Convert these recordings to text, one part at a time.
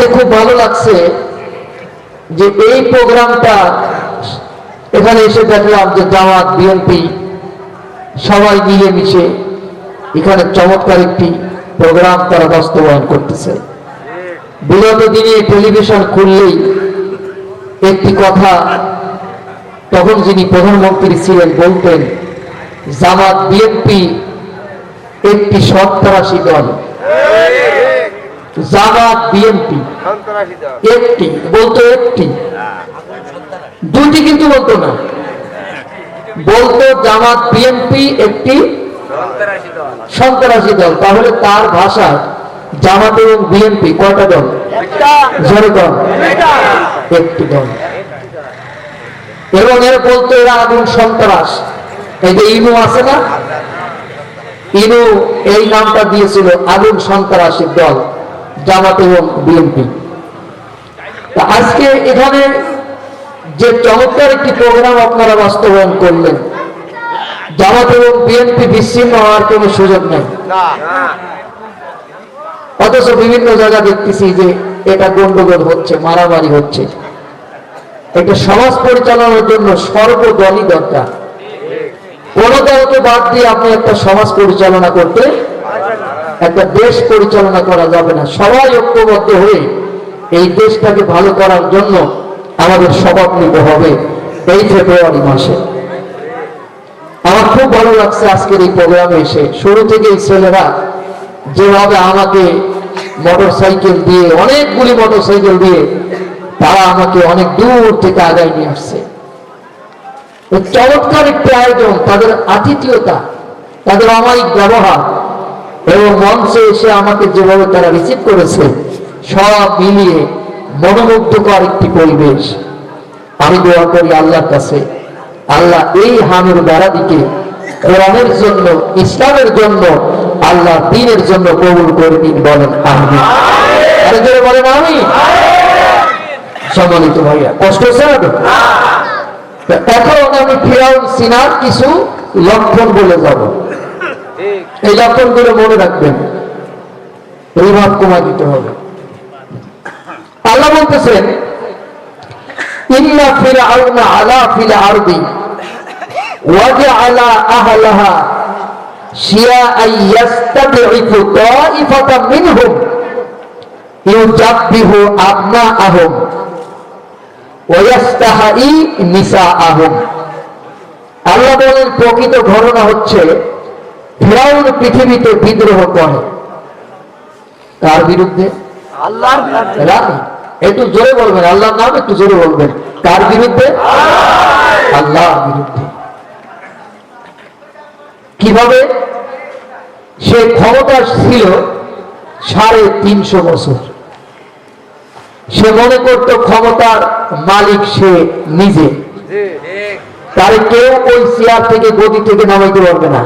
আজকে খুব ভালো লাগছে যে এই প্রোগ্রামটা এখানে এসে দেখলাম যে জামাত, বিএনপি সবাই মিলেমিশে এখানে চমৎকার একটি প্রোগ্রাম তারা বাস্তবায়ন করতেছে। বিগত দিনে টেলিভিশন খুললেই একটি কথা তখন যিনি প্রধানমন্ত্রী ছিলেন বলতেন, জামাত, বিএনপি একটি সত্তরাশি দল। জামাত, বিএনপি। একটি কিন্তু বলতো না। বলতো জামাত একটি সন্ত্রাসী দল। তাহলে তার ভাষা জামাত এবং বিএনপি, কয়টা দল? দল একটি দল। এবং এর বলতো এরা আগুন সন্ত্রাস। এই যে ইনু আছে না? ইনু এই নামটা দিয়েছিল আগুন সন্ত্রাসী দল। জামাত এবং বিএনপি। আজকে এখানে যে চমৎকার একটি প্রোগ্রাম আপনারা বাস্তবায়ন করলেন, জামাত এবং বিএনপি বিচ্ছিন্ন হওয়ার কোনো সুযোগ নেই। অথচ বিভিন্ন জায়গা দেখতেছি যে এটা গন্ডগোল হচ্ছে, মারামারি হচ্ছে। একটা সমাজ পরিচালনার জন্য সর্বদলই দরকার। কোন দলকে বাদ দিয়ে আপনি একটা সমাজ পরিচালনা করতে একটা দেশ পরিচালনা করা যাবে না। সবাই ঐক্যবদ্ধ হয়ে এই দেশটাকে ভালো করার জন্য আমাদের শপথ নিতে হবে এই ফেব্রুয়ারি মাসে। আমার খুব ভালো লাগছে আজকের এই প্রোগ্রামে এসে। শুরু থেকে ছেলেরা যেভাবে আমাকে মোটর সাইকেল দিয়ে, অনেকগুলি মোটর সাইকেল দিয়ে তারা আমাকে অনেক দূর থেকে আগায় নিয়ে আসছে। চমৎকার একটি আয়োজন, তাদের আতিথিয়তা, তাদের অমায়িক ব্যবহার এবং মঞ্চে এসে আমাকে যেভাবে তারা রিসিভ করেছে সব মিলিয়ে মনোমুগ্ধকর একটি পরিবেশ। আমি দোয়া করি আল্লাহর কাছে আল্লাহ এই হামের বেড়াদিকে কোরআনের জন্য ইসলামের জন্য আল্লাহ দিনের জন্য কবুল করে দিন বলেন আমি বলেন আমি সম্মানিত ভাইয়া কষ্ট হচ্ছে না তো? আমি ফিরাউন সিনার কিছু লক্ষণ বলে যাব। ঠিক এই লক্ষণগুলো মনে রাখবেন। কমা দিতে হবে। আল্লাহ বলতেছেন, ইন্না ফিরআউনা আলা ফিল আরদি ওয়াজআলা আহলাহা ইয়াস্তাহাই নিসাআহুম। আল্লাহ বলেন, প্রকৃত ঘটনা হচ্ছে ফেরাউন পৃথিবীতে বিদ্রোহ করে। কার বিরুদ্ধে? একটু জোরে বলবেন আল্লাহর নাম একটু জোরে বলবেন। কার বিরুদ্ধে? আল্লাহর বিরুদ্ধে। কীভাবে? সে ক্ষমতা ছিল সাড়ে তিনশো বছর। সে মনে করত ক্ষমতার মালিক সে নিজে। তার কেউ ওই চেয়ার থেকে গদি থেকে নামাইতে পারবে না।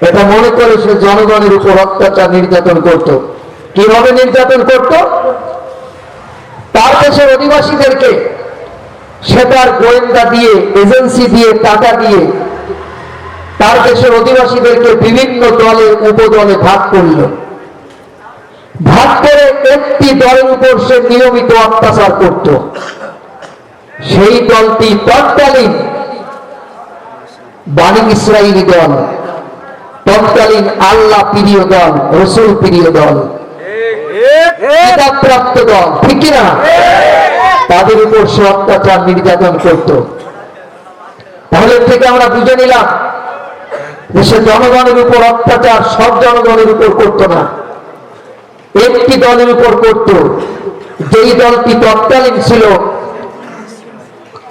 এটা মনে করে সে জনগণের উপর অত্যাচার নির্যাতন করত। কীভাবে নির্যাতন করত? তার দেশের অধিবাসীদেরকে সে তার গোয়েন্দা দিয়ে, এজেন্সি দিয়ে, টাকা দিয়ে তার দেশের অধিবাসীদেরকে বিভিন্ন দলে, উপদলে ভাগ করল। ভাগ করে একটি দলের উপর সে নিয়মিত অত্যাচার করত। সেই দলটি তৎকালীন বাণী ইসরায়েলি দল তৎকালীন আল্লাহ প্রিয় দল রসুল প্রিয় দল প্রাপ্ত দল ঠিক কিনা? তাদের উপর সে অত্যাচার নির্যাতন করত। তাহলে থেকে আমরা বুঝে নিলাম সে জনগণের উপর অত্যাচার সব জনগণের উপর করত না। একটি দলের উপর করত। যেই দলটি তৎকালীন ছিল,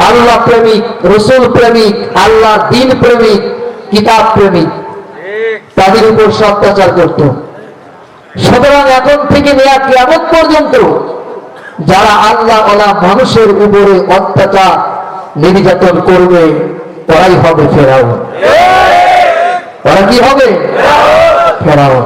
আল্লাহ প্রেমিক, রসুল প্রেমিক, আল্লাহ দিন প্রেমিক, কিতাব প্রেমিক। তাদের উপর সে অত্যাচার করত। সুতরাং এখন থেকে নেয়া কেমন পর্যন্ত যারা আল্লাহ ওলা মানুষের উপরে অত্যাচার নির্যাতন করবে ওরাই হবে ফেরাও ওরা কি হবে? ফেরাও